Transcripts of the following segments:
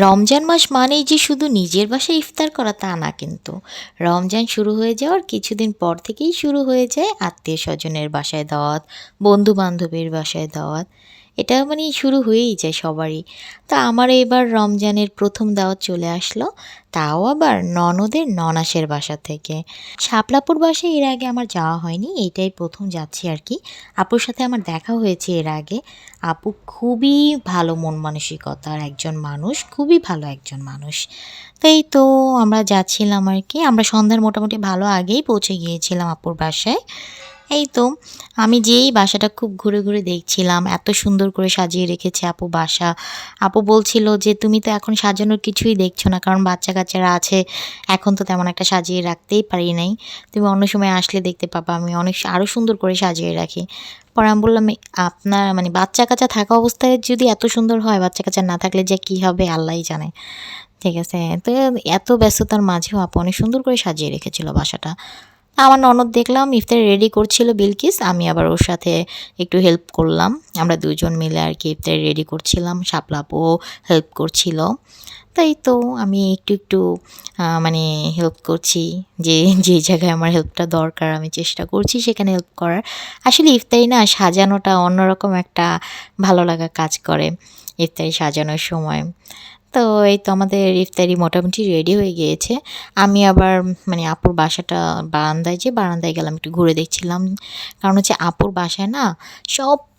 রমজান মাস মানেই যে শুধু নিজের বাসায় ইফতার করা তা না কিন্তু। রমজান শুরু হয়ে যাওয়ার কিছুদিন পর থেকেই শুরু হয়ে যায় আত্মীয় স্বজনের বাসায় দাওয়াত বন্ধু বান্ধবের বাসায় দাওয়াত। এটা মানে শুরু হয়েই যায় সবারই। তা আমার এবার রমজানের প্রথম দাওয়াত চলে আসলো, তাও আবার ননদের ননাসের বাসা থেকে। শাপলাপুর বাসায় এর আগে আমার যাওয়া হয়নি, এটাই প্রথম যাচ্ছি আর কি। আপুর সাথে আমার দেখা হয়েছে এর আগে। আপু খুবই ভালো মন মানসিকতার একজন মানুষ, খুবই ভালো একজন মানুষ। তাই তো আমরা যাচ্ছিলাম আর কি। আমরা সন্ধ্যার মোটামুটি ভালো আগেই পৌঁছে গিয়েছিলাম আপুর বাসায়। এই তো, আমি যেই বাসাটা খুব ঘুরে ঘুরে দেখছিলাম, এত সুন্দর করে সাজিয়ে রেখেছে আপু বাসা। আপু বলছিল যে, তুমি তো এখন সাজানোর কিছুই দেখছ না, কারণ বাচ্চা কাচ্চারা আছে, এখন তো তেমন একটা সাজিয়ে রাখতেই পারি নাই। তুমি অন্য সময় আসলে দেখতে পাবা, আমি অনেক আরও সুন্দর করে সাজিয়ে রাখি। পরে আমি বললাম আপনার মানে বাচ্চা কাচ্চা থাকা অবস্থায় যদি এত সুন্দর হয় বাচ্চা কাচ্চা না থাকলে যে কী হবে, আল্লাহই জানে। ঠিক আছে, তো এত ব্যস্ততার মাঝেও আপু অনেক সুন্দর করে সাজিয়ে রেখেছিল বাসাটা। আমার ননদ দেখলাম, ইফতারি রেডি করছিল বিলকিস, আমি আবার ওর সাথে একটু হেল্প করলাম। আমরা দুজন মিলে আর কি ইফতারি রেডি করছিলাম শাপলাপও হেল্প করছিল। তাই তো আমি একটু একটু মানে হেল্প করছি যে যে জায়গায় আমার হেল্পটা দরকার, আমি চেষ্টা করছি সেখানে হেল্প করার। আসলে ইফতারি না সাজানোটা অন্যরকম একটা ভালো লাগা কাজ করে, ইফতারি সাজানোর সময়। তো এই তো আমাদের ইফতারি মোটামুটি রেডি হয়ে গিয়েছে। আমি আবার মানে আপুর বাসাটা বারান্দায় যে বারান্দায় গেলাম, একটু ঘুরে দেখছিলাম। কারণ হচ্ছে আপুর বাসায় না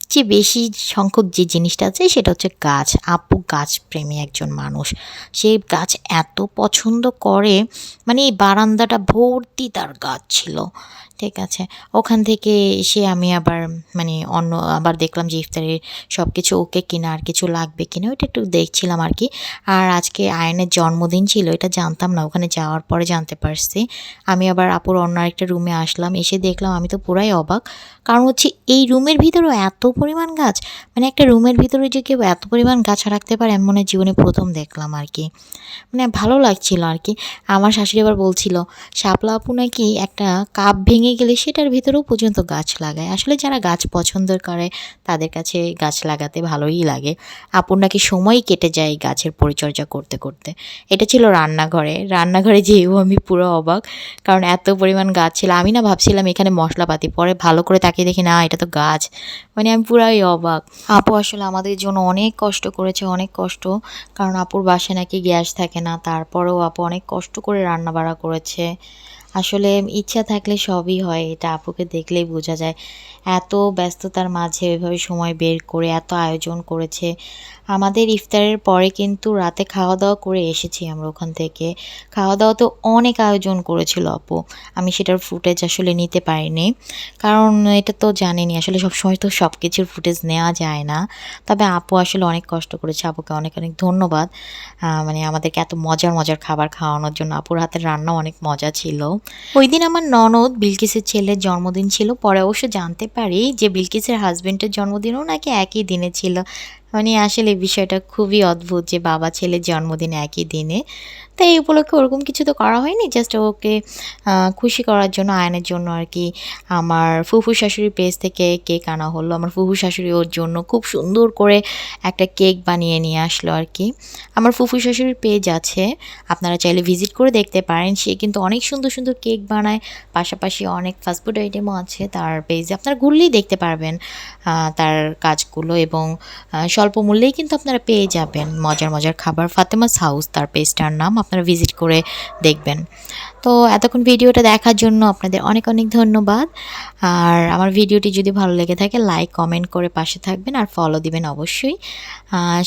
সবচেয়ে বেশি সংখ্যক যে জিনিসটা আছে সেটা হচ্ছে গাছ। আপু গাছ প্রেমী একজন মানুষ। সে গাছ এত পছন্দ করে মানে এই বারান্দাটা ভর্তি তার গাছ ছিল, ঠিক আছে? ওখান থেকে এসে আমি আবার মানে অন্য, আবার দেখলাম যে ইফতারের সব কিছু ওকে কিনা আর কিছু লাগবে কিনা, ওইটা একটু দেখছিলাম আর কি। আর আজকে আয়নের জন্মদিন ছিল, এটা জানতাম না, ওখানে যাওয়ার পরে জানতে পারছি। আমি আবার আপুর অন্য আরেকটা রুমে আসলাম, এসে দেখলাম আমি তো পুরাই অবাক। কারণ হচ্ছে এই রুমের ভিতরেও এত পরিমাণ গাছ? মানে একটা রুমের ভিতরে যে কেউ এত পরিমাণ গাছ রাখতে পারে, আমি মনে জীবনে প্রথম দেখলাম আর কি। মানে ভালো লাগছিল আর কি। আমার শাশুড়ি আবার বলছিল, শাপলা আপু নাকি একটা কাপ ভেঙে গেলে সেটার ভিতরেও পর্যন্ত গাছ লাগায়। আসলে যারা গাছ পছন্দ করে, তাদের কাছে গাছ লাগাতে ভালোই লাগে। আপুর নাকি সময় কেটে যায় গাছের পরিচর্যা করতে করতে। এটা ছিল রান্নাঘরে। রান্নাঘরে যেয়েও আমি পুরো অবাক, কারণ এত পরিমাণ গাছ ছিল। আমি না ভাবছিলাম এখানে মশলাপাতি পরে ভালো করে তাকিয়ে দেখি, না, এটা তো গাছ। মানে আমি পুরাই অবাক। আপু আসলে আমাদের জন্য অনেক কষ্ট করেছে, অনেক কষ্ট। কারণ আপুর বাসায় নাকি গ্যাস থাকে না, তারপরেও আপু অনেক কষ্ট করে রান্না বাড়া করেছে। আসলে ইচ্ছা থাকলে সবই হয়, এটা আপুকে দেখলেই বোঝা যায়। এত ব্যস্ততার মাঝে ওইভাবে সময় বের করে এত আয়োজন করেছে। আমাদের ইফতারের পরে কিন্তু রাতে খাওয়া দাওয়া করে এসেছি আমরা ওখান থেকে। খাওয়া দাওয়া তো অনেক আয়োজন করেছিল আপু। আমি সেটার ফুটেজ আসলে নিতে পারিনি। কারণ এটা তো জানেনি, আসলে সবসময় তো সব কিছুর ফুটেজ নেওয়া যায় না। তবে আপু আসলে অনেক কষ্ট করেছে, আপুকে অনেক অনেক ধন্যবাদ। মানে আমাদেরকে এত মজার মজার খাবার খাওয়ানোর জন্য। আপুর হাতের রান্না অনেক মজা ছিল। ওই দিন আমার ননদ বিলকিসের ছেলের জন্মদিন ছিল, পরে অবশ্য জানতে পারি যে বিলকিসের হাজব্যান্ডের জন্মদিনও নাকি একই দিনে ছিল। মানে আসলে বিষয়টা খুবই অদ্ভুত যে বাবা ছেলের জন্মদিন একই দিনে। তো এই উপলক্ষে ওরকম কিছু তো করা হয়নি জাস্ট ওকে খুশি করার জন্য, আয়নের জন্য আর কি আমার ফুফু শাশুড়ির পেজ থেকে কেক আনা হলো। আমার ফুফু শাশুড়ি ওর জন্য খুব সুন্দর করে একটা কেক বানিয়ে নিয়ে আসলো আর কি। আমার ফুফু শাশুড়ির পেজ আছে, আপনারা চাইলে ভিজিট করে দেখতে পারেন। সে কিন্তু অনেক সুন্দর সুন্দর কেক বানায়, পাশাপাশি অনেক ফাস্টফুড আইটেমও আছে তার পেজে আপনারা ঘুরলেই দেখতে পারবেন তার কাজগুলো এবং স্বল্প মূল্যেই কিন্তু আপনারা পেয়ে যাবেন মজার মজার খাবার। ফাতেমাস হাউস তার পেজটার নাম আপনারা ভিজিট করে দেখবেন। তো এতক্ষণ ভিডিওটা দেখার জন্য আপনাদের অনেক অনেক ধন্যবাদ। আর আমার ভিডিওটি যদি ভালো লেগে থাকে লাইক কমেন্ট করে পাশে থাকবেন আর ফলো দিবেন অবশ্যই।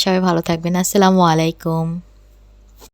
সবাই ভালো থাকবেন। আসসালামু আলাইকুম।